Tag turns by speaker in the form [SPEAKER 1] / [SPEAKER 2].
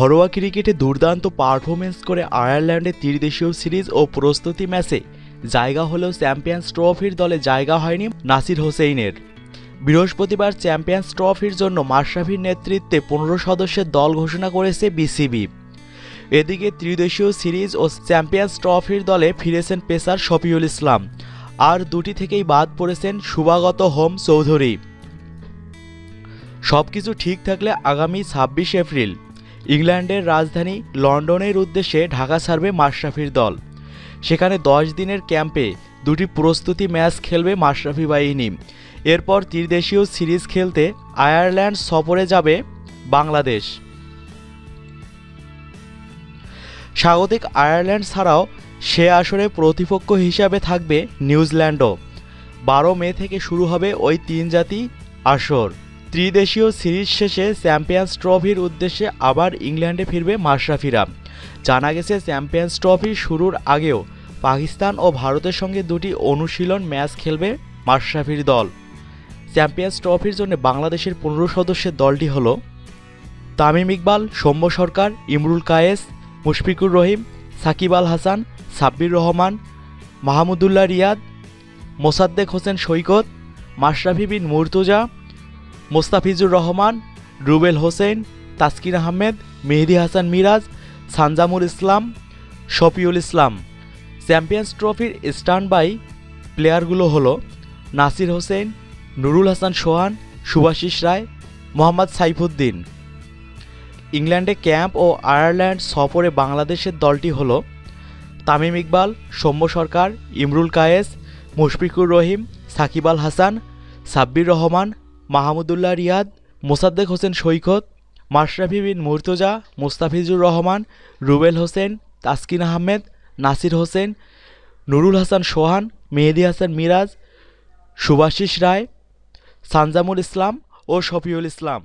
[SPEAKER 1] ঘরোয়া ক্রিকেটে দুর্দান্ত পারফরমেন্স করে আয়ারল্যান্ডের ত্রিদেশীয় সিরিজ ও প্রস্তুতি ম্যাচে জায়গা হলেও চ্যাম্পিয়ন্স ট্রফির দলে জায়গা হয়নি নাসির হোসেইনের। বৃহস্পতিবার চ্যাম্পিয়ন্স ট্রফির জন্য মাশরাফির নেতৃত্বে পনেরো সদস্যের দল ঘোষণা করেছে বিসিবি। এদিকে ত্রিদেশীয় সিরিজ ও চ্যাম্পিয়ন্স ট্রফির দলে ফিরেছেন পেসার শফিউল ইসলাম। আর দুটি থেকেই বাদ পড়েছেন শুভাগত হোম চৌধুরী। সব কিছু ঠিক থাকলে আগামী ছাব্বিশ এপ্রিল। ইংল্যান্ডের রাজধানী লন্ডনের উদ্দেশ্যে ঢাকা ছাড়বে মাশরাফির দল। সেখানে দশ দিনের ক্যাম্পে দুটি প্রস্তুতি ম্যাচ খেলবে মাশরাফি বাহিনী এরপর ত্রিদেশীয় সিরিজ খেলতে আয়ারল্যান্ড সফরে যাবে বাংলাদেশ। স্বাগতিক আয়ারল্যান্ড ছাড়াও সে আসরে প্রতিপক্ষ হিসাবে থাকবে নিউজিল্যান্ডও। বারো মে থেকে শুরু হবে ওই তিন জাতি আসর। ত্রিদেশীয় সিরিজ শেষে চ্যাম্পিয়ন্স ট্রফির উদ্দেশ্যে আবার ইংল্যান্ডে ফিরবে মাশরাফিরা। জানা গেছে, চ্যাম্পিয়ন্স ট্রফি শুরুর আগেও পাকিস্তান ও ভারতের সঙ্গে দুটি অনুশীলন ম্যাচ খেলবে মাশরাফির দল। চ্যাম্পিয়ন্স ট্রফির জন্য বাংলাদেশের পনেরো সদস্যের দলটি হল তামিম ইকবাল, সৌম্য সরকার, ইমরুল কায়েস, মুশফিকুর রহিম, সাকিব আল হাসান, সাব্বির রহমান, মাহমুদুল্লাহ রিয়াদ, মোসাদ্দেক হোসেন সৈকত, মাশরাফি বিন মুর্তুজা মোস্তাফিজুর রহমান, রুবেল হোসেন, তাসকিন আহমেদ, মেহেদি হাসান মিরাজ, সানজামুল ইসলাম, শফিউল ইসলাম। চ্যাম্পিয়ন্স ট্রফির স্টান্ড বাই প্লেয়ারগুলো হলো নাসির হোসেন, নুরুল হাসান সোহান, সুভাশিস রায়, মোহাম্মদ সাইফুদ্দিন। ইংল্যান্ডে ক্যাম্প ও আয়ারল্যান্ড সফরে বাংলাদেশের দলটি হল তামিম ইকবাল, সৌম্য সরকার, ইমরুল কায়েস, মুশফিকুর রহিম, সাকিব আল হাসান, সাব্বির রহমান মাহমুদুল্লাহ রিয়াদ, মোসাদ্দেক হোসেন সৈকত, মাশরাফি বিন মুর্তজা, মোস্তাফিজুর রহমান, রুবেল হোসেন, তাসকিন আহমেদ, নাসির হোসেন, নুরুল হাসান সোহান, মেহেদি হাসান মিরাজ সুভাশিস রায়, সানজামুল ইসলাম ও শফিউল ইসলাম।